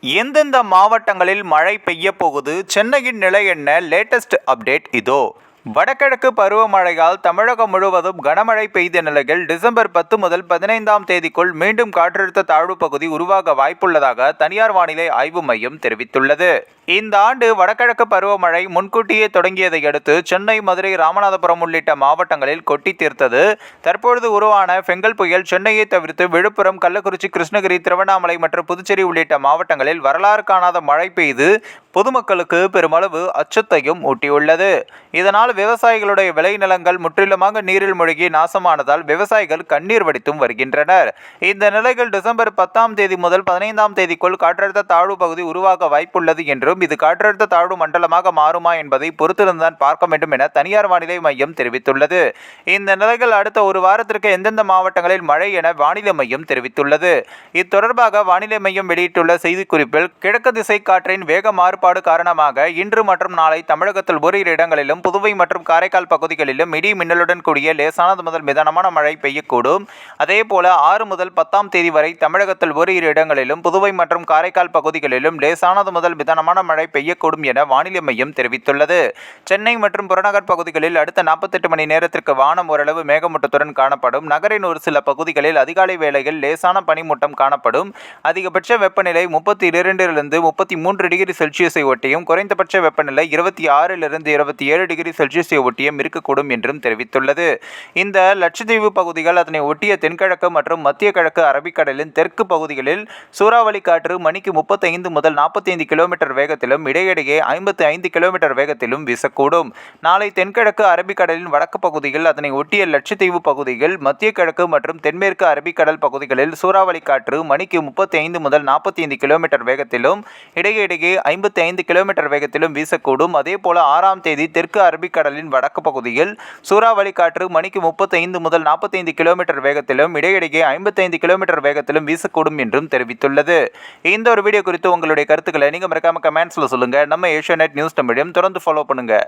எந்தெந்த மாவட்டங்களில் மழை பெய்ய போகுது? சென்னையின் நிலை என்ன? லேட்டஸ்ட் அப்டேட் இதோ. வடகிழக்கு பருவமழையால் தமிழகம் முழுவதும் கனமழை பெய்த நிலையில் டிசம்பர் பத்து முதல் பதினைந்தாம் தேதிக்குள் மீண்டும் காற்றழுத்த தாழ்வு பகுதி உருவாக வாய்ப்புள்ளதாக தனியார் வானிலை ஆய்வு மையம் தெரிவித்துள்ளது. இந்த ஆண்டு வடகிழக்கு பருவமழை முன்கூட்டியே தொடங்கியதை அடுத்து சென்னை மதுரை ராமநாதபுரம் உள்ளிட்ட மாவட்டங்களில் கொட்டி தீர்த்தது. தற்பொழுது உருவான பெங்கல் புயல் சென்னையை தவிர்த்து விழுப்புரம் கள்ளக்குறிச்சி கிருஷ்ணகிரி திருவண்ணாமலை மற்றும் புதுச்சேரி உள்ளிட்ட மாவட்டங்களில் வரலாறு காணாத மழை பெய்து பொதுமக்களுக்கு பெருமளவு அச்சத்தையும் ஊட்டியுள்ளது. இதனால் விவசாயிகளுடைய விளைநிலங்கள் முற்றிலுமாக நீரில் மூழ்கி நாசமானதால் விவசாயிகள் கண்ணீர் வடித்தும் வருகின்றனர். இந்த நிலையில் டிசம்பர் பத்தாம் தேதி முதல் பதினைந்தாம் தேதிக்குள் காற்றழுத்த தாழ்வு பகுதி உருவாக வாய்ப்புள்ளது என்றும் இது காற்றழுத்த தாழ்வு மண்டலமாக மாறுமா என்பதை பொறுத்திருந்தான் பார்க்க வேண்டும் என தனியார் வானிலை மையம் தெரிவித்துள்ளது. இந்த நிலையில் அடுத்த ஒரு வாரத்திற்கு எந்தெந்த மாவட்டங்களில் மழை என வானிலை மையம் தெரிவித்துள்ளது. இத்தொடர்பாக வானிலை மையம் வெளியிட்டுள்ள செய்திக்குறிப்பில் கிழக்கு திசை காற்றின் வேக மாறுபாடு காரணமாக இன்று மற்றும் நாளை தமிழகத்தில் ஓரிரு இடங்களிலும் புதுவை மற்றும் காரைக்கால் பகுதிகளிலும் இடி மின்னலுடன் கூடிய லேசானது முதல் மிதனமான மழை பெய்யக்கூடும். அதேபோல ஆறு முதல் பத்தாம் தேதி வரை தமிழகத்தில் ஓரிரு இடங்களிலும் புதுவை மற்றும் காரைக்கால் பகுதிகளிலும் லேசானது முதல் மிதனமான மழை பெய்யக்கூடும் என வானிலை மையம் தெரிவித்துள்ளது. சென்னை மற்றும் புறநகர் பகுதிகளில் அடுத்த நாற்பத்தெட்டு மணி நேரத்திற்கு வானம் ஓரளவு மேகமூட்டத்துடன் காணப்படும். நகரின் ஒரு சில பகுதிகளில் அதிகாலை வேளையில் லேசான பனிமூட்டம் காணப்படும். அதிகபட்ச வெப்பநிலை முப்பத்தி இரண்டிலிருந்து முப்பத்தி மூன்று டிகிரி செல்சியஸ் ஒட்டியும் குறைந்தபட்ச வெப்பநிலை இருபத்தி ஆறிலிருந்து இருபத்தி ஏழு டிகிரி செல்சியஸை ஒட்டியும் இருக்கக்கூடும் என்றும் தெரிவித்துள்ளது. இந்த லட்சத்தீவு பகுதிகள் அதனை ஒட்டிய தென்கிழக்கு மற்றும் மத்திய கிழக்கு அரபிக்கடலின் தெற்கு பகுதிகளில் சூறாவளி காற்று மணிக்கு முப்பத்தைந்து முதல் நாற்பத்தைந்து கிலோமீட்டர் வேகத்திலும் இடையிடையே ஐம்பத்தி ஐந்து கிலோமீட்டர் வேகத்திலும் வீசக்கூடும். நாளை தென்கிழக்கு அரபிக்கடலின் வடக்கு பகுதியில் அதனை ஒட்டிய லட்சத்தீவு பகுதிகள் மத்திய கிழக்கு மற்றும் தென்மேற்கு அரபிக்கடல் பகுதிகளில் சூறாவளி காற்று மணிக்கு முப்பத்தி ஐந்து முதல் நாற்பத்தி ஐந்து கிலோமீட்டர் வேகத்திலும் இடையிடையே ஐம்பத்தி ஐந்து கிலோமீட்டர் வேகத்திலும் வீசக்கூடும். அதேபோல ஆறாம் தேதி தெற்கு அரபிக்கடலின் வடக்கு பகுதியில் சூறாவளி காற்று மணிக்கு முப்பத்தைந்து முதல் நாற்பத்தைந்து கிலோமீட்டர் வேகத்திலும் இடையிடையே ஐம்பத்தைந்து கிலோமீட்டர் வேகத்திலும் வீசக்கூடும் என்றும் தெரிவித்துள்ளது. இந்த ஒரு வீடியோ குறித்து உங்களுடைய கருத்துக்களை நீங்கள் மறக்காம கமெண்ட்ஸில் சொல்லுங்கள் நம்ம ஏஷியா நியூஸ் தமிழையும் தொடர்ந்து ஃபாலோ பண்ணுங்கள்